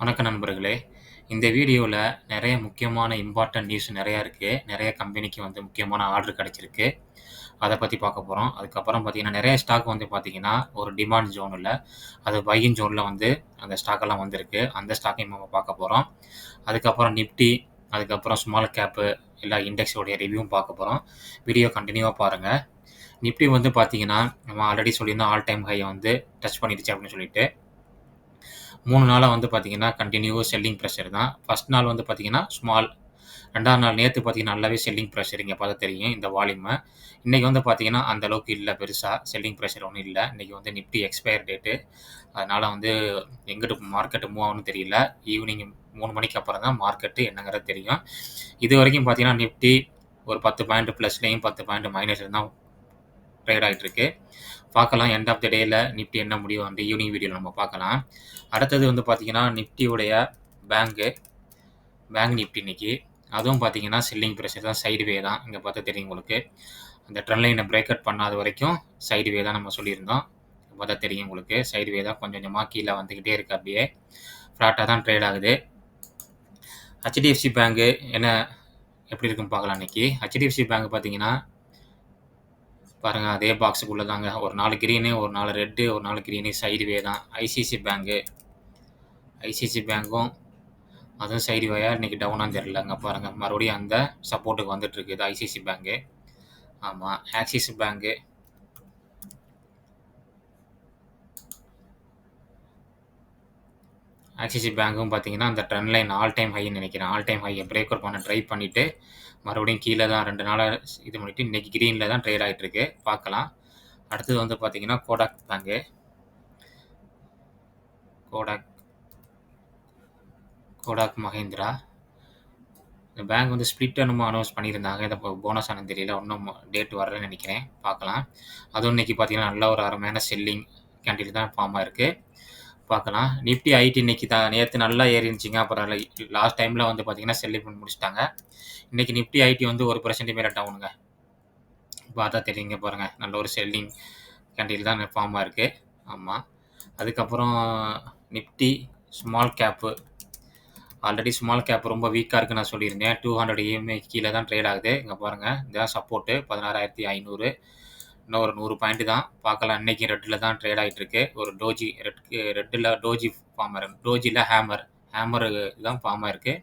வணக்கம் நண்பர்களே! இந்த வீடியோவில் நிறைய முக்கியமான இம்பார்ட்டன்ட் நியூஸ் நிறையா இருக்குது நிறைய கம்பெனிக்கு வந்து முக்கியமான ஆர்டர் கிடச்சிருக்கு அதை பற்றி பார்க்க போகிறோம் அதுக்கப்புறம் பார்த்தீங்கன்னா, நிறைய ஸ்டாக் வந்து பார்த்தீங்கன்னா, ஒரு டிமாண்ட் ஜோனில் அது பையிங் ஜோனில் வந்து அந்த ஸ்டாக்கெல்லாம் வந்திருக்கு. அந்த ஸ்டாக்கையும் நம்ம பார்க்க போகிறோம் அதுக்கப்புறம் நிஃப்டி, அதுக்கப்புறம் ஸ்மால் கேப்பு எல்லா இண்டெக்ஸோடைய ரிவ்யூவும் பார்க்க போகிறோம் வீடியோ கண்டினியூவாக பாருங்கள் நிஃப்டி வந்து பார்த்தீங்கன்னா, நம்ம ஆல்ரெடி சொல்லியிருந்தோம் ஆல் டைம் ஹையை வந்து டச் பண்ணிடுச்சு அப்படின்னு சொல்லிட்டு. 3 நாளா வந்து பார்த்தீங்கன்னா, கண்டினியூவாக செல்லிங் பிரஷர் தான். ஃபர்ஸ்ட் நாள் வந்து பார்த்தீங்கன்னா, ஸ்மால் 2வது நாள் நேத்து பார்த்தீங்கன்னா, நல்லாவே செல்லிங் பிரஷர் இங்க பார்த்தா தெரியும் இந்த வால்யூமை இன்னைக்கு வந்து பார்த்தீங்கன்னா, அந்த அளவுக்கு இல்ல பெருசா. செல்லிங் பிரஷர் ஒண்ணும் இல்ல. இன்னைக்கு வந்து நிஃப்டி எக்ஸ்பயர் டேட்டு. அதனால வந்து எங்கிட்டு மார்க்கெட் மூவ் ஆகும்னு தெரியல. ஈவினிங் 3 மணிக்கு அப்புறம் தான் மார்க்கெட் என்னங்கிறது தெரியும். இதுவரைக்கும் பார்த்தீங்கன்னா, நிஃப்டி ஒரு 10 பாயிண்ட் பிளஸ்லயும் 10 பாயிண்ட் மைனஸ்லயும் தான் ட்ரேட் ஆகிட்டு இருக்கு. பார்க்கலாம் எண்ட் ஆஃப் த டேல நிஃப்டி என்ன முடியும் வந்து ஈவினிங் வீடியோவில் நம்ம பார்க்கலாம். அடுத்தது வந்து பார்த்தீங்கன்னா, நிஃப்டியுடைய பேங்கு பேங்க் நிஃப்டி இன்னைக்கு. அதுவும் பார்த்தீங்கன்னா, செல்லிங் ப்ரெஷர் தான் சைடுவே தான். இங்கே பார்த்தா தெரியும் உங்களுக்கு. அந்த ட்ரெண்ட் லைனை பிரேக் அவுட் பண்ணாத வரைக்கும் சைடுவே தான் நம்ம சொல்லியிருந்தோம். பார்த்தா தெரியும் உங்களுக்கு. சைடுவே தான் கொஞ்சம் கொஞ்சமாக கீழே வந்துக்கிட்டே இருக்கு அப்படியே. ஃப்ராட்டாக தான் ட்ரேட் ஆகுது. ஹெச்டிஎஃப்சி பேங்க்கு என்ன எப்படி இருக்குன்னு பார்க்கலாம் இன்றைக்கி ஹெச்டிஎஃப்சி பேங்க் பார்த்தீங்கன்னா பாருங்க அதே பாக்ஸுக்குள்ளே தாங்க. ஒரு நாலு கிரீனு, ஒரு நாலு ரெட்டு, ஒரு நாலு கிரீனு சைடுவே தான். ஐசிசி பேங்க்கு ஐசிசி பேங்க்கும் அதுவும் சைட்வேயா இன்றைக்கி டவுனாக தெரியலங்க. பாருங்கள் மறுபடியும் அந்த சப்போர்ட்டுக்கு வந்துட்டு இது ஐசிஐசி பேங்க்கு ஆமாம் ஆக்சிஸ் பேங்க்கு ஆக்சிஸ் பேங்க்கும் பார்த்தீங்கன்னா, அந்த ட்ரெண்ட் லைன் ஆல் டைம் ஹைன்னு நினைக்கிறேன். ஆல் டைம் ஹையை பிரேக் அவுட் பண்ண ட்ரை பண்ணிவிட்டு மறுபடியும் கீழே தான் ரெண்டு நாளாக இது பண்ணிட்டு, இன்னைக்கு கிரீனில் தான் ட்ரேட் ஆகிட்டு இருக்கு. பார்க்கலாம். அடுத்தது வந்து பார்த்தீங்கன்னா, Kotak bank. Kotak Kotak Mahindra இந்த பேங்க் வந்து ஸ்ப்ளிட் என்னமோ அனௌன்ஸ் பண்ணியிருந்தாங்க. இதை இப்போ போனஸ் ஆனன்னு தெரியல. இன்னும் டேட் வரலன்னு நினைக்கிறேன் பார்க்கலாம். அதுவும் இன்னைக்கு பார்த்தீங்கன்னா, நல்ல ஒரு அருமையான செல்லிங் கேண்டில் தான் ஃபார்ம் ஆயிருக்கு. பார்க்கலாம். நிஃப்டி, ஐடி இன்னைக்கு தான் நேற்று நல்லா ஏறி இருந்துச்சுங்க. அப்புறம் லாஸ்ட் டைம்ல வந்து பார்த்தீங்கன்னா, செல்லி பண்ணி முடிச்சிட்டாங்க இன்னைக்கு நிஃப்டி, ஐடி வந்து ஒரு பர்சன்ட் மேலே டவுனுங்க. பார்த்தா தெரியுங்க பாருங்க. நல்ல ஒரு செல்லிங் கண்டியில் தான் ஃபார்மாக இருக்குது ஆமாம் அதுக்கப்புறம் Nifty small cap already small cap ரொம்ப வீக்காக இருக்குன்னு நான் சொல்லியிருந்தேன். 200 இஎம்ஐ கீழே தான் ட்ரேட் ஆகுது. இங்கே பாருங்க. இதான் சப்போர்ட் 16,500 இன்னும் ஒரு நூறு பாயிண்ட் தான். பார்க்கலாம். இன்னைக்கு ரெட்டில் தான் ட்ரேட் ஆகிட்டு இருக்கு. ஒரு டோஜி ரெட் ரெட்டில் டோஜி ஃபார்ம் டோஜியில் ஹேமர் ஹேமர் தான் ஃபார்மாக இருக்குது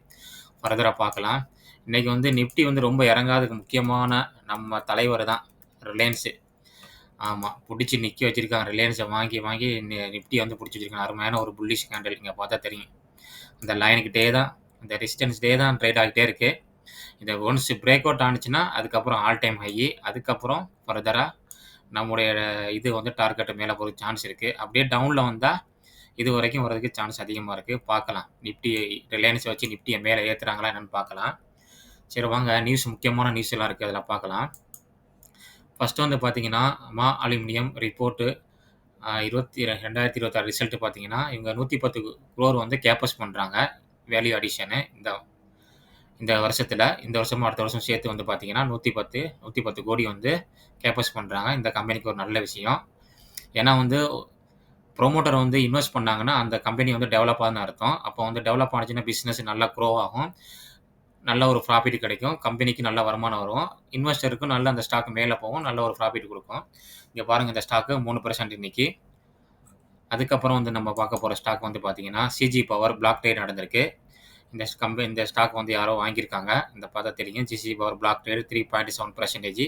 ஃபர்தராக பார்க்கலாம். இன்னைக்கு வந்து நிஃப்டி வந்து ரொம்ப இறங்காததுக்கு முக்கியமான நம்ம தலைவர் தான் ரிலையன்ஸு ஆமாம் பிடிச்சி நிற்க வச்சுருக்காங்க ரிலையன்ஸை வாங்கி வாங்கி நிஃப்டி வந்து பிடிச்சி வச்சுருக்காங்க அருமையான ஒரு புல்லிஷ் கேண்டில் இங்கே பார்த்தா தெரியும். இந்த லைனுக்கிட்டே தான் இந்த ரெசிஸ்டன்ஸ்லயே தான் ட்ரேட் ஆகிட்டே இருக்குது இத ஒன்ஸ் பிரேக் அவுட் ஆனிச்சுன்னா அதுக்கப்புறம் ஆல் டைம் ஹை. அதுக்கப்புறம் ஃபர்தராக நம்முடைய இது வந்து டார்கெட்டு மேலே போகிறதுக்கு சான்ஸ் இருக்குது அப்படியே டவுனில் வந்தால் இது வரைக்கும் வரதுக்கு சான்ஸ் அதிகமாக இருக்குது பார்க்கலாம். நிஃப்டி ரிலையன்ஸை வச்சு நிப்டியை மேலே ஏற்றுறாங்களா என்னென்னு பார்க்கலாம். சரி வாங்க நியூஸ் முக்கியமான நியூஸ் எல்லாம் இருக்குது அதெல்லாம் பார்க்கலாம். ஃபஸ்ட்டு வந்து பார்த்தீங்கன்னா, மா அலுமினியம் ரிப்போர்ட்டு இருபத்தி ரெண்டாயிரத்தி இருபத்தாறு ரிசல்ட்டு பார்த்தீங்கன்னா, இவங்க 110 குரோர் வந்து கேப்பஸ் பண்ணுறாங்க வேல்யூ அடிஷனு இந்த இந்த வருஷத்தில் இந்த வருஷமும் அடுத்த வருஷம் சேர்த்து வந்து பார்த்தீங்கன்னா, 110 110 கோடி வந்து கேப்பஸ் பண்ணுறாங்க இந்த கம்பெனிக்கு ஒரு நல்ல விஷயம். ஏன்னா வந்து ப்ரொமோட்டர் வந்து இன்வெஸ்ட் பண்ணாங்கன்னா, அந்த கம்பெனி வந்து டெவலப் ஆகுதுன்னு அர்த்தம். அப்போ வந்து டெவலப் ஆனுச்சுன்னா பிஸ்னஸ் நல்லா க்ரோ ஆகும். நல்ல ஒரு ப்ராஃபிட் கிடைக்கும். கம்பெனிக்கு நல்ல வருமானம் வரும். இன்வெஸ்டருக்கும் நல்ல அந்த ஸ்டாக் மேலே போகும். நல்ல ஒரு ப்ராஃபிட் கொடுக்கும் இங்கே பாருங்கள் இந்த ஸ்டாக்கு மூணு பர்சன்ட் இன்னைக்கு. அதுக்கப்புறம் வந்து நம்ம பார்க்க போகிற ஸ்டாக் வந்து பார்த்தீங்கன்னா, சிஜி பவர் பிளாக் ட்ரேட் நடந்திருக்கு. இந்த கம்பெனி இந்த ஸ்டாக் வந்து யாரோ வாங்கியிருக்காங்க. இந்த பார்த்தா தெரியும். ஜிசி பவர் பிளாக் ட்ரேட் 3.7%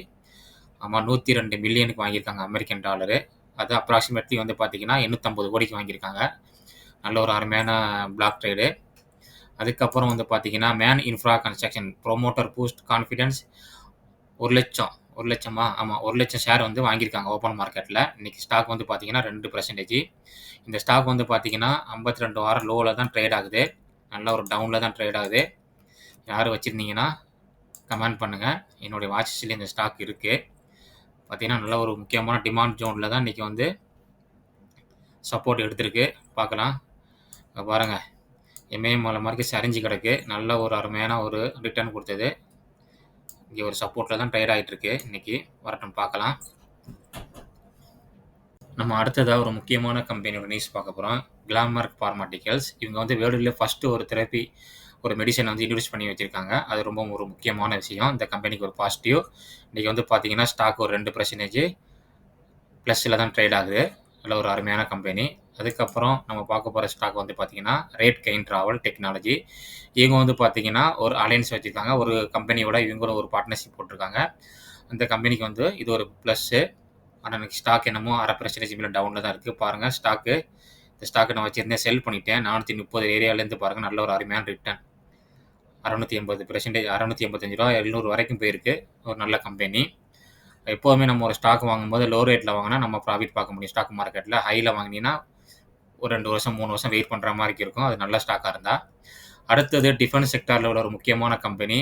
ஆமா 102 மில்லியனுக்கு வாங்கியிருக்காங்க அமெரிக்கன் டாலரு. அது அப்ராக்சிமேட்லி வந்து பார்த்தீங்கன்னா, 850 கோடிக்கு வாங்கியிருக்காங்க. நல்ல ஒரு அருமையான பிளாக் ட்ரேடு. அதுக்கப்புறம் வந்து பார்த்தீங்கன்னா, man infra construction promoter boost confidence 1,00,000 1,00,000மா? ஆமா 1,00,000 ஷேர் வந்து வாங்கியிருக்காங்க ஓப்பன் மார்க்கெட்டில் இன்றைக்கி ஸ்டாக் வந்து பார்த்தீங்கன்னா ரெண்டு பர்சன்டேஜ் இந்த ஸ்டாக் வந்து பார்த்தீங்கன்னா, 52 வாரம் லோவில் தான் ட்ரேட் ஆகுது. நல்ல ஒரு டவுனில் தான் ட்ரேட் ஆகுது. யார் வச்சுருந்தீங்கன்னா கமெண்ட் பண்ணுங்கள் என்னுடைய வாட்சில் இந்த ஸ்டாக் இருக்குது பார்த்தீங்கன்னா, நல்ல ஒரு முக்கியமான டிமாண்ட் ஜோனில் தான் இன்னைக்கு வந்து சப்போர்ட் எடுத்திருக்கு. பார்க்கலாம். பாருங்கள் பாருங்க. இமயமலை மார்க்கு சரிஞ்சு கிடக்கு. நல்ல ஒரு அருமையான ஒரு ரிட்டர்ன் கொடுத்தது இங்கே ஒரு சப்போர்ட்டில் தான் டயர்ட் ஆகிட்டுருக்கு இன்றைக்கி இன்னைக்கு. வரட்டும் பார்க்கலாம். நம்ம அடுத்ததா ஒரு முக்கியமான கம்பெனியோட நியூஸ் பார்க்க போறோம். கிளாமர்க் பார்மாடிகல்ஸ். இவங்க வந்து வேர்ல்டுலே ஃபர்ஸ்ட் ஒரு தெரப்பி ஒரு மெடிசின வந்து இன்ட்ரோடியூஸ் பண்ணி வச்சிருக்காங்க. அது ரொம்ப ஒரு முக்கியமான விஷயம். இந்த கம்பெனிக்கு ஒரு பாசிட்டிவ். இன்னைக்கு வந்து பார்த்தீங்கன்னா, ஸ்டாக் ஒரு 2% பிளஸ்ல தான் ட்ரேட் ஆகுது. நல்ல ஒரு அருமையான கம்பெனி. அதுக்கப்புறம் நம்ம பார்க்க போற ஸ்டாக் வந்து பார்த்தீங்கன்னா, ரேட் கெயின் டிராவல் டெக்னாலஜி. இவங்க வந்து பார்த்தீங்கன்னா, ஒரு அலையன்ஸ் வச்சிருக்காங்க. ஒரு கம்பெனியோட இவங்களும் ஒரு பார்ட்னர்ஷிப் போட்டிருக்காங்க. அந்த கம்பெனிக்கு வந்து இது ஒரு பிளஸ்ஸு. ஆனால் எனக்கு ஸ்டாக் என்னமோ அரை பர்சன்டேஜ் இல்லாமல் டவுனில் தான் இருக்கு. பாருங்கள் ஸ்டாக்கு இந்த ஸ்டாக்கை நான் வச்சுருந்தேன் செல் பண்ணிட்டேன். 430 ஏரியாலேருந்து பாருங்கள் நல்ல ஒரு அருமையான ரிட்டர்ன். அறநூற்றி எண்பது பெர்சன்டேஜ் அறநூற்றி எண்பத்தஞ்சு ரூபா எழுநூறு வரைக்கும் போயிருக்கு. ஒரு நல்ல கம்பெனி. எப்போதுமே நம்ம ஒரு ஸ்டாக் வாங்கும்போது லோ ரேட்டில் வாங்கினா நம்ம ப்ராஃபிட் பார்க்க முடியும் ஸ்டாக் மார்க்கெட்டில் ஹையில் வாங்குனீங்கன்னா, ஒரு ரெண்டு வருஷம், மூணு வருஷம் வெயிட் பண்ணுற மாதிரி இருக்கும். அது நல்ல ஸ்டாக்காக இருந்தால் அடுத்தது டிஃபென்ஸ் செக்டாரில் உள்ள ஒரு முக்கியமான கம்பெனி.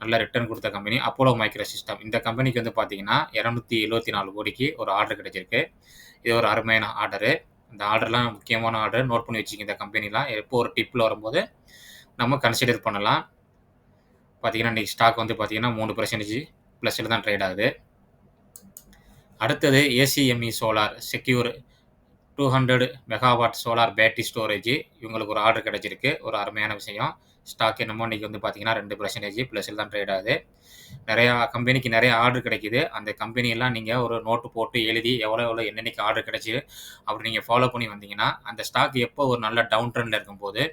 நல்ல ரிட்டர்ன் கொடுத்த கம்பெனி அப்போலோ மைக்ரோ சிஸ்டம். இந்த கம்பெனிக்கு வந்து பார்த்தீங்கன்னா, 274 கோடிக்கு ஒரு ஆர்டர் கிடைச்சிருக்கு. இது ஒரு அருமையான ஆர்டரு. இந்த ஆர்டர்லாம் முக்கியமான ஆர்டர். நோட் பண்ணி வச்சுக்கங்க இந்த கம்பெனிலாம். எப்போ ஒரு டிப்பில் வரும்போது நம்ம கன்சிடர் பண்ணலாம். பார்த்தீங்கன்னா, இன்றைக்கி ஸ்டாக் வந்து பார்த்தீங்கன்னா, மூணு பர்சன்டேஜ் ப்ளஸில் தான் ட்ரேட் ஆகுது. அடுத்தது ACME solar secure 200 megawatt solar battery storage. இவங்களுக்கு ஒரு ஆர்டர் கிடைச்சிருக்கு. ஒரு அருமையான விஷயம். ஸ்டாக் என்னமோ இன்னைக்கு வந்து பார்த்தீங்கன்னா, ரெண்டு பர்சன்டேஜ் ப்ளஸில் தான் ட்ரேட் ஆகுது. நிறையா கம்பெனிக்கு நிறைய ஆர்டர் கிடைக்குது. அந்த கம்பெனியெல்லாம் நீங்கள் ஒரு நோட்டு போட்டு எழுதி எவ்வளோ எவ்வளோ என்னன்னைக்கு ஆர்டர் கிடைச்சி அப்படி நீங்கள் ஃபாலோ பண்ணி வந்தீங்கன்னா, அந்த ஸ்டாக் எப்போ ஒரு நல்ல டவுன் ட்ரெண்டில் இருக்கும்போது,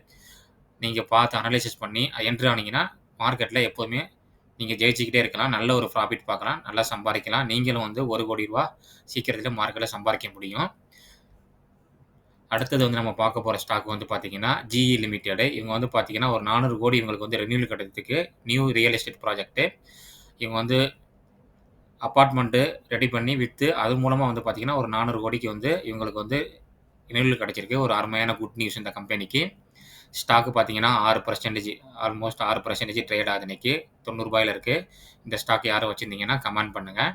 நீங்கள் பார்த்து அனலைசிஸ் பண்ணி என்ட்ரு ஆனீங்கன்னா, மார்க்கெட்டில் எப்போதுமே நீங்கள் ஜெயிச்சுக்கிட்டே இருக்கலாம். நல்ல ஒரு ப்ராஃபிட் பார்க்கலாம். நல்லா சம்பாதிக்கலாம் நீங்களும் வந்து ஒரு கோடி ரூபா சீக்கிரத்தில் மார்க்கெட்டில் சம்பாதிக்க முடியும். அடுத்தது வந்து நம்ம பார்க்க போகிற ஸ்டாக் வந்து பார்த்தீங்கன்னா, ஜிஇ லிமிட்டெடு இவங்க வந்து பார்த்தீங்கன்னா, ஒரு 400 கோடி இவங்களுக்கு வந்து ரெனியூல் கட்டுறதுக்கு நியூ ரியல் எஸ்டேட் ப்ராஜெக்ட்டு இவங்க வந்து அப்பார்ட்மெண்ட்டு ரெடி பண்ணி விற்று அது மூலமாக வந்து பார்த்தீங்கன்னா, ஒரு 400 கோடிக்கு வந்து இவங்களுக்கு வந்து ரெனியூவல் கிடச்சிருக்கு ஒரு அருமையான குட் நியூஸ் இந்த கம்பெனிக்கு. ஸ்டாக்கு பார்த்தீங்கன்னா, ஆறு பர்சன்டேஜ் ஆல்மோஸ்ட் ஆறு பர்சன்டேஜ் ட்ரேட் ஆகுது இன்னைக்கு. தொண்ணூறுபாயில் இருக்குது இந்த ஸ்டாக் யாரும் வச்சிருந்தீங்கன்னா கமெண்ட் பண்ணுங்கள்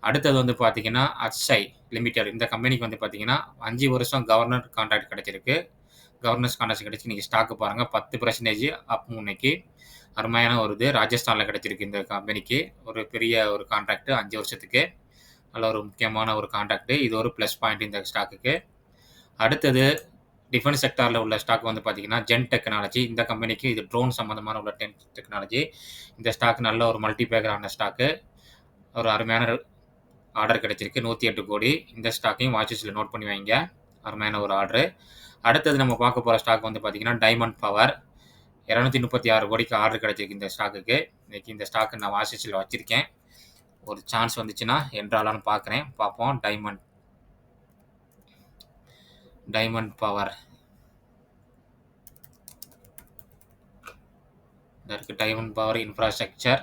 அடுத்தது வந்து பார்த்தீங்கன்னா, அக்ஸை லிமிடெட். இந்த கம்பெனிக்கு வந்து பார்த்தீங்கன்னா, அஞ்சு வருஷம் கவர்னர் கான்ட்ராக்ட் கிடச்சிருக்கு கவர்னர்ஸ் கான்ட்ராக்ட் கிடச்சி இன்னைக்கு ஸ்டாக் பாருங்க 10% அப் இன்னைக்கு. அருமையான ஒரு இது. ராஜஸ்தானில் கிடச்சிருக்கு இந்த கம்பெனிக்கு. ஒரு பெரிய ஒரு கான்ட்ராக்ட் அஞ்சு வருஷத்துக்கு. நல்ல ஒரு முக்கியமான ஒரு கான்ட்ராக்ட். இது ஒரு ப்ளஸ் பாயிண்ட் இந்த ஸ்டாக்குக்கு. அடுத்தது டிஃபென்ஸ் செக்டாரில் உள்ள ஸ்டாக் வந்து பார்த்தீங்கன்னா, ஜென் டெக்னாலஜி. இந்த கம்பெனிக்கு இது ட்ரோன் சம்மந்தமான உள்ள டென் டெக்னாலஜி. இந்த ஸ்டாக் நல்ல ஒரு மல்டிபேக்கரான ஸ்டாக்கு. ஒரு அருமையான ஆர்டர் கிடைச்சிருக்கு. 108 கோடி. இந்த ஸ்டாக்கையும் வாட்சஸில் நோட் பண்ணி வைங்க. அருமையான ஒரு ஆர்டரு. அடுத்தது நம்ம பார்க்க போகிற ஸ்டாக் வந்து பார்த்தீங்கன்னா, டைமண்ட் பவர். 236 கோடிக்கு ஆர்டர் கிடைச்சிருக்கு இந்த ஸ்டாக்குக்கு. இன்றைக்கி இந்த ஸ்டாக்கு நான் வாட்சஸில் வச்சுருக்கேன் ஒரு சான்ஸ் வந்துச்சுன்னா என்றாலான்னு பார்க்குறேன். பார்ப்போம். Diamond diamond power. இதற்கு டைமண்ட் பவர் இன்ஃப்ராஸ்ட்ரக்சர்.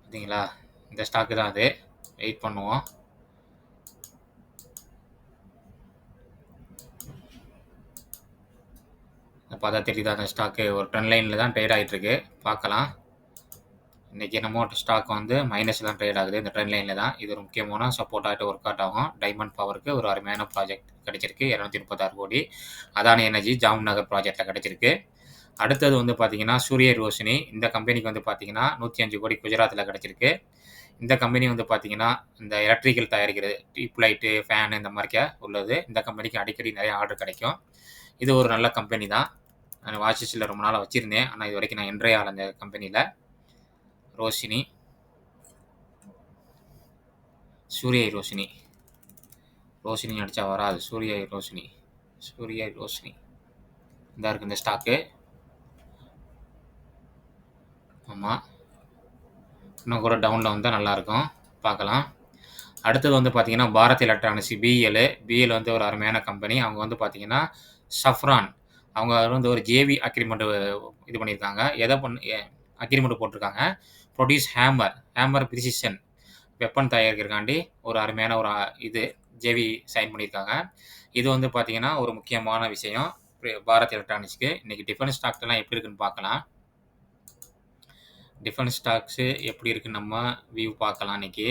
பார்த்தீங்களா? இந்த ஸ்டாக்கு தான் அது. வெயிட் பண்ணுவோம். பார்த்தா தெரியுதா அந்த ஸ்டாக்கு ஒரு ட்ரெண்ட் லைனில் தான் ட்ரேட் ஆகிட்டுருக்கு பார்க்கலாம். இன்றைக்கி என்னமோ ஸ்டாக் வந்து மைனஸ் தான் ட்ரேட் ஆகுது. இந்த ட்ரெண்ட் லைனில் தான். இது ஒரு முக்கியமான சப்போர்ட் ஆகிட்டு ஒர்க் அவுட் ஆகும். டைமண்ட் பவருக்கு ஒரு அருமையான ப்ராஜெக்ட் கிடச்சிருக்கு. இரநூத்தி முப்பத்தாறு கோடி. அதான எனர்ஜி ஜாம் நகர் ப்ராஜெக்டில் கிடச்சிருக்கு. அடுத்தது வந்து பார்த்தீங்கன்னா சூரிய ரோஷினி இந்த கம்பெனிக்கு வந்து பார்த்தீங்கன்னா நூற்றி அஞ்சு கோடி குஜராத்தில் கிடச்சிருக்கு. இந்த கம்பெனி வந்து பார்த்தீங்கன்னா, இந்த எலக்ட்ரிக்கல் தயாரிக்கிறது. டியூப் லைட்டு, ஃபேன் இந்த மாரிக்க உள்ளது. இந்த கம்பெனிக்கு அடிக்கடி நிறைய ஆர்டர் கிடைக்கும். இது ஒரு நல்ல கம்பெனி தான். நான் வாட்ச் ரொம்ப ரொம்ப வச்சுருந்தேன் வச்சிருந்தேன். இது வரைக்கும் நான் என்ட்ரே ஆகலை இந்த கம்பெனியில் ரோஷினி. சூரிய ரோஷினி. ரோஷினி அடிச்சா வராது. சூரிய ரோஷினி. சூரிய ரோஷினி. இதாக இருக்குது இந்த ஸ்டாக்கு. ஆமாம் இன்னும் கூட டவுனில் வந்தால் நல்லாயிருக்கும் பார்க்கலாம். அடுத்தது வந்து பார்த்தீங்கன்னா, பாரத் எலக்ட்ரானிக்ஸ் பிஎல். பிஎல் வந்து ஒரு அருமையான கம்பெனி. அவங்க வந்து பார்த்தீங்கன்னா, சஃப்ரான் அவங்க வந்து ஒரு ஜேவி அக்ரிமெண்ட் இது பண்ணியிருக்காங்க. எதை பண்ண எ அக்ரிமெண்ட் போட்டிருக்காங்க. Produce hammer. Hammer precision weapon தயாரிக்கிறதுக்காண்டி ஒரு அருமையான ஒரு இது ஜேவி சைன் பண்ணியிருக்காங்க. இது வந்து பார்த்தீங்கன்னா, ஒரு முக்கியமான விஷயம். பாரத் எலக்ட்ரானிக்ஸ்க்கு. இன்றைக்கி டிஃபென்ஸ் ஸ்டாக்லாம் எப்படி இருக்குன்னு பார்க்கலாம். டிஃபென்ஸ் ஸ்டாக்ஸு எப்படி இருக்குது நம்ம வியூ பார்க்கலாம் இன்றைக்கி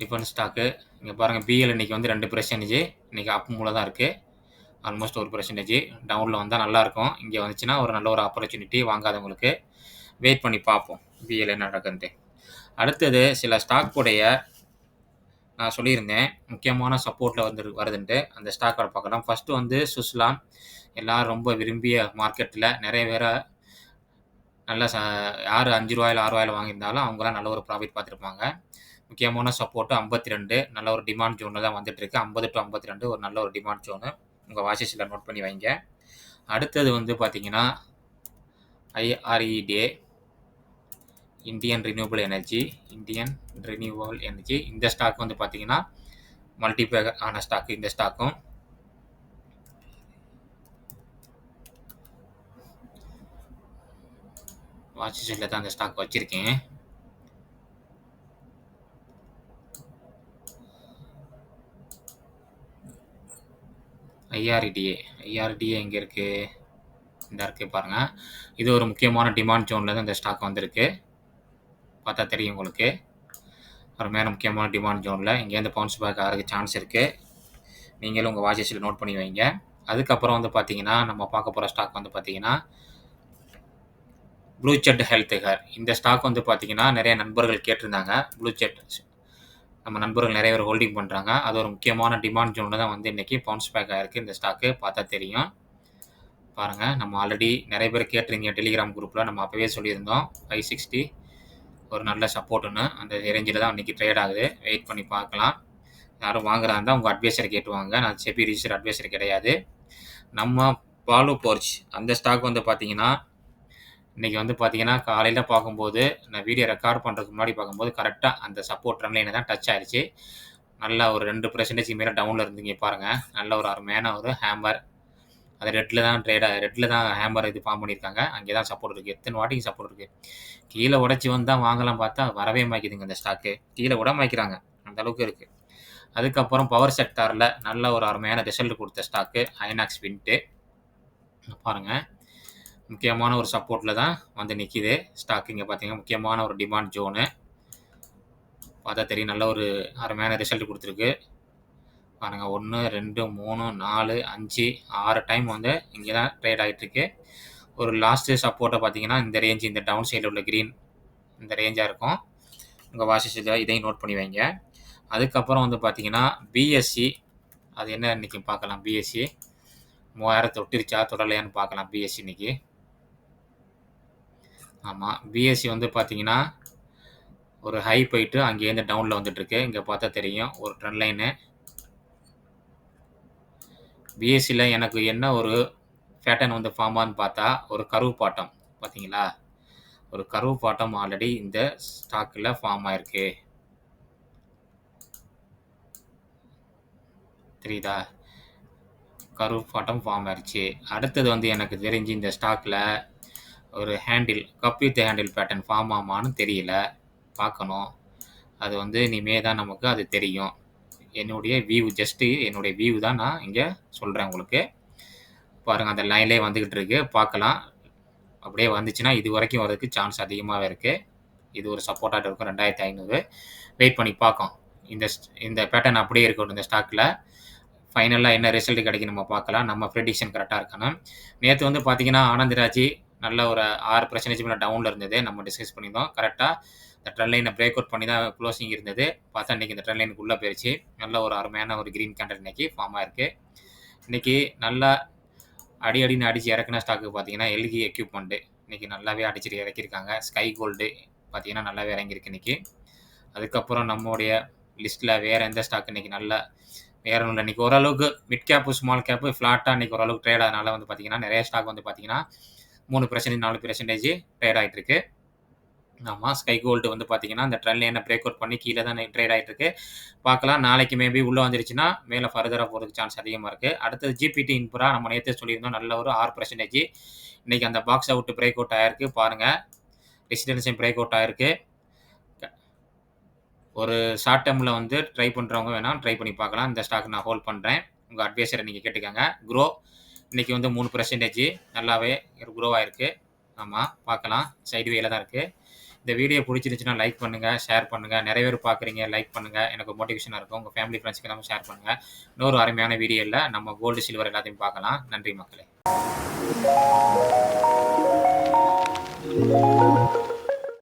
டிஃபென்ஸ் ஸ்டாக்கு. இங்கே பாருங்கள் பிஎல் இன்னைக்கு வந்து ரெண்டு பர்சன்டேஜ் இன்றைக்கி அப் மூல தான் இருக்குது ஆல்மோஸ்ட் ஒரு பர்சன்டேஜ் டவுனில் வந்தால் நல்லாயிருக்கும் இங்கே வந்துச்சுன்னா ஒரு நல்ல ஒரு ஆப்பர்ச்சுனிட்டி வாங்காதவங்களுக்கு. வெயிட் பண்ணி பார்ப்போம். பிஎல் என்ன நடக்குதுன்ட்டு. அடுத்தது சில ஸ்டாக் உடைய நான் சொல்லியிருந்தேன் முக்கியமான சப்போர்ட்டில் வந்து வருதுன்ட்டு. அந்த ஸ்டாக்கோட பார்க்கலாம். ஃபஸ்ட்டு வந்து சுஸ்லாம் எல்லோரும் ரொம்ப விரும்பிய மார்க்கெட்டில் நிறைய பேரை நல்ல ச யார் அஞ்சு ரூபாயில் ஆறு ரூபாயில் வாங்கியிருந்தாலும் அவங்களாம் நல்ல ஒரு ப்ராஃபிட் பார்த்துருப்பாங்க. முக்கியமான சப்போர்ட்டு ஐம்பத்தி ரெண்டு நல்ல ஒரு டிமாண்ட் ஜோனில் தான் வந்துட்டுருக்கு. ஐம்பது டு ஐம்பத்தி ரெண்டு ஒரு நல்ல ஒரு டிமாண்ட் ஜோனு உங்கள் வாட்சஸில் நோட் பண்ணி வைங்க. அடுத்தது வந்து பார்த்தீங்கன்னா IREDA Indian renewable energy Indian renewable energy இந்த ஸ்டாக் வந்து பார்த்தீங்கன்னா மல்டிபேக் ஆன ஸ்டாக்கு இந்த ஸ்டாக்கும் வாட்ச் செட்டில் தான் அந்த ஸ்டாக் வச்சுருக்கேன் ஐஆர்டிஏ ஐஆர்டிஏ எங்கே இருக்குது இந்த இருக்குது பாருங்கள் இது ஒரு முக்கியமான டிமாண்ட் ஜோனில் தான் இந்த ஸ்டாக் வந்திருக்கு. பார்த்தா தெரியும் உங்களுக்கு. ஒரு மேலே முக்கியமான டிமாண்ட் ஜோனில் இங்கேருந்து பவுன்ஸ் பேக் ஆகிறதுக்கு சான்ஸ் இருக்குது நீங்களும் உங்கள் வாட்சஸில் நோட் பண்ணி வைங்க. அதுக்கப்புறம் வந்து பார்த்தீங்கன்னா நம்ம பார்க்க போகிற ஸ்டாக் வந்து பார்த்தீங்கன்னா ப்ளூ செட் ஹெல்த் கேர் இந்த ஸ்டாக் வந்து பார்த்தீங்கன்னா நிறைய நண்பர்கள் கேட்டிருந்தாங்க. ப்ளூ செட் நம்ம நண்பர்கள் நிறைய பேர் ஹோல்டிங் பண்ணுறாங்க அது ஒரு முக்கியமான டிமாண்ட் ஜோனில் தான் வந்து இன்றைக்கி பவுன்ஸ் பேக் ஆகிருக்கு இந்த ஸ்டாக்கு பார்த்தா தெரியும். பாருங்கள் நம்ம ஆல்ரெடி நிறைய பேர் கேட்டிருந்தீங்க டெலிகிராம் குரூப்பில் நம்ம அப்போவே சொல்லியிருந்தோம் ஃபைவ் சிக்ஸ்டி ஒரு நல்ல சப்போர்ட்டுன்னு அந்த ரேஞ்சில் தான் இன்றைக்கி ட்ரேட் ஆகுது. வெயிட் பண்ணி பார்க்கலாம். யாரும் வாங்குறா இருந்தால் உங்கள் அட்வைசர் கேட்டுவாங்க. நான் செபி ரிஜிஸ்டர் அட்வைசர் கிடையாது. நம்ம பாலு போர்ச் அந்த ஸ்டாக் வந்து பார்த்தீங்கன்னா இன்றைக்கி வந்து பார்த்தீங்கன்னா காலையில் பார்க்கும்போது நான் வீடியோ ரெக்கார்ட் பண்ணுறதுக்கு முன்னாடி பார்க்கும்போது கரெக்டாக அந்த சப்போர்ட் ரன்லைனை தான் டச் ஆயிடுச்சு நல்லா ஒரு ரெண்டு பர்சன்டேஜ் மேலே டவுனில் இருந்தீங்க பாருங்கள் நல்ல ஒரு அருமையான ஒரு ஹேமர் அது ரெட்டில் தான் ட்ரேடாக ரெட்டில் தான் ஹேமர் இது ஃபார்ம் பண்ணியிருக்காங்க. அங்கே தான் சப்போர்ட் இருக்குது எத்தனை வாட்டிக்கு சப்போர்ட் இருக்குது கீழே உடச்சி வந்தால் வாங்கலாம் பார்த்தா வரவே மாய்க்குதுங்க இந்த ஸ்டாக்கு கீழே விட மாய்க்கிறாங்க அந்த அளவுக்கு இருக்குது அதுக்கப்புறம் பவர் செக்டாரில் நல்ல ஒரு அருமையான ரிசல்ட் கொடுத்த ஸ்டாக்கு ஐநாக்ஸ் வின்ட்டு பாருங்கள் முக்கியமான ஒரு சப்போர்ட்டில் தான் வந்து நிற்கிது ஸ்டாக் இங்கே பார்த்தீங்கன்னா முக்கியமான ஒரு டிமாண்ட் ஜோனு பார்த்தா தெரியும் நல்ல ஒரு அருமையான ரிசல்ட் கொடுத்துருக்கு. பாருங்கள் ஒன்று ரெண்டு மூணு நாலு அஞ்சு ஆறு டைம் வந்து இங்கே தான் ட்ரேட் ஆகிட்டுருக்கு ஒரு லாஸ்ட்டு சப்போர்ட்டை பார்த்தீங்கன்னா இந்த ரேஞ்ச் இந்த டவுன் சைடில் உள்ள க்ரீன் இந்த ரேஞ்சாக இருக்கும். உங்கள் வாஷஸில் இதையும் நோட் பண்ணி வைங்க. அதுக்கப்புறம் வந்து பார்த்தீங்கன்னா பிஎஸ்சி அது என்ன இன்றைக்கி பார்க்கலாம் பிஎஸ்சி மூவாயிரம் தொட்டிருச்சா தொடலையான்னு பார்க்கலாம் பிஎஸ்சி இன்றைக்கி ஆமாம் பிஎஸ்சி வந்து பார்த்தீங்கன்னா ஒரு ஹை போயிட்டு அங்கேருந்து டவுனில் வந்துட்டுருக்கு. இங்கே பார்த்தா தெரியும் ஒரு ட்ரெண்ட் லைனு பிஎஸ்சியில் எனக்கு என்ன ஒரு பேட்டர்ன் வந்து ஃபார்ம் ஆகுன்னு பார்த்தா ஒரு கருவு பாட்டம் பார்த்தீங்களா ஒரு கருவு பாட்டம் ஆல்ரெடி இந்த ஸ்டாக்கில் ஃபார்ம் ஆயிருக்கு. தெரியுதா? கருவு பாட்டம் ஃபார்ம் ஆயிடுச்சு அடுத்தது வந்து எனக்கு தெரிஞ்சு இந்த ஸ்டாக்கில் ஒரு handle cup with handle pattern form ஆமான்னு தெரியல. பார்க்கணும். அது வந்து இனிமே தான் நமக்கு அது தெரியும். என்னுடைய வியூ ஜஸ்ட்டு என்னுடைய வியூ தான் நான் இங்கே சொல்கிறேன் உங்களுக்கு. பாருங்கள் அந்த லைன்லேயே வந்துக்கிட்டு இருக்கு. பார்க்கலாம். அப்படியே வந்துச்சுன்னா இது வரைக்கும் வரதுக்கு சான்ஸ் அதிகமாகவே இருக்குது இது ஒரு சப்போர்ட்டாக இருக்கும் ரெண்டாயிரத்தி ஐநூறு. வெயிட் பண்ணி பார்க்கும் இந்த இந்த பேட்டர்ன் அப்படியே இருக்கட்டும் இந்த ஸ்டாக்கில் ஃபைனலாக என்ன ரிசல்ட் கிடைக்கும் நம்ம பார்க்கலாம். நம்ம ப்ரெடிக்ஷன் கரெக்டாக இருக்கணும். நேற்று வந்து பார்த்தீங்கன்னா ஆனந்தராஜி நல்ல ஒரு ஆறு பர்சன்டேஜ் மேலே டவுனில் இருந்தது. நம்ம டிஸ்கஸ் பண்ணியிருந்தோம். கரெக்டாக இந்த ட்ரெண்ட் லைனை பிரேக் அவுட் பண்ணி தான் க்ளோசிங் இருந்தது. பார்த்தா இன்றைக்கி இந்த ட்ரெண்ட் லைனுக்கு உள்ளே போயிடுச்சு நல்ல ஒரு அருமையான ஒரு க்ரீன் கேண்டல் இன்றைக்கி ஃபார்ம் ஆயிருக்கு. இன்றைக்கி நல்லா அடி அடின்னு அடித்து இறக்குன ஸ்டாக்கு பார்த்தீங்கன்னா எல்கி எக்யூப்மெண்ட்டு இன்றைக்கி நல்லாவே அடிச்சுட்டு இறக்கியிருக்காங்க. ஸ்கை கோல்டு பார்த்தீங்கன்னா நல்லாவே இறங்கியிருக்கு இன்றைக்கி அதுக்கப்புறம் நம்மளுடைய லிஸ்ட்டில் வேறு எந்த ஸ்டாக் இன்றைக்கி நல்லா வேற ஒன்றும் இன்றைக்கி ஓரளவுக்கு மிட் கேப்பு ஸ்மால் கேப்பு ஃப்ளாட்டாக இன்றைக்கி ஓரளவுக்கு ட்ரேட் ஆனால் வந்து பார்த்திங்கன்னா நிறைய ஸ்டாக் வந்து பார்த்தீங்கன்னா மூணு பர்சன்டேஜ் நாலு பர்சன்டேஜ் ட்ரேட் ஆகிட்டு இருக்கு ஆமாம் ஸ்கை கோல்டு வந்து பார்த்தீங்கன்னா அந்த ட்ரெண்ட்ல என்ன பிரேக் அவுட் பண்ணி கீழே தான் ட்ரேட் ஆகிட்டு இருக்கு பார்க்கலாம் நாளைக்கு மேபி உள்ளே வந்துருச்சுன்னா மேலே ஃபர்தராக போகிறதுக்கு சான்ஸ் அதிகமாக இருக்குது அடுத்தது ஜிபிடி இன்புரா நம்ம நேற்று சொல்லியிருந்தோம் நல்ல ஒரு ஆறு பர்சன்டேஜ் இன்றைக்கி அந்த பாக்ஸ் அவுட் பிரேக் அவுட் ஆகிருக்கு பாருங்கள் ரெசிடென்சியம் பிரேக் அவுட் ஆகிருக்கு ஒரு ஷார்ட் டேர்மில் வந்து ட்ரை பண்ணுறவங்க வேணால் ட்ரை பண்ணி பார்க்கலாம். இந்த ஸ்டாக் நான் ஹோல்ட் பண்ணுறேன் உங்கள் அட்வைஸரை நீங்கள் கேட்டுக்கோங்க. க்ரோ இன்றைக்கி வந்து மூணு பர்சன்டேஜ் நல்லாவே க்ரோ ஆகிருக்கு ஆமாம் பார்க்கலாம். சைடு வேல தான் இருக்குது இந்த வீடியோ பிடிச்சிருந்துச்சுன்னா லைக் பண்ணுங்கள் ஷேர் பண்ணுங்கள் நிறைய பேர் பார்க்குறீங்க லைக் பண்ணுங்கள் எனக்கு மோட்டிவேஷனாக இருக்கும். உங்கள் ஃபேமிலி ஃப்ரெண்ட்ஸ்க்கு எல்லாமே ஷேர் பண்ணுங்கள் இன்னொரு அருமையான வீடியோவில் நம்ம கோல்டு சில்வர் எல்லாத்தையும் பார்க்கலாம். நன்றி மக்களே. you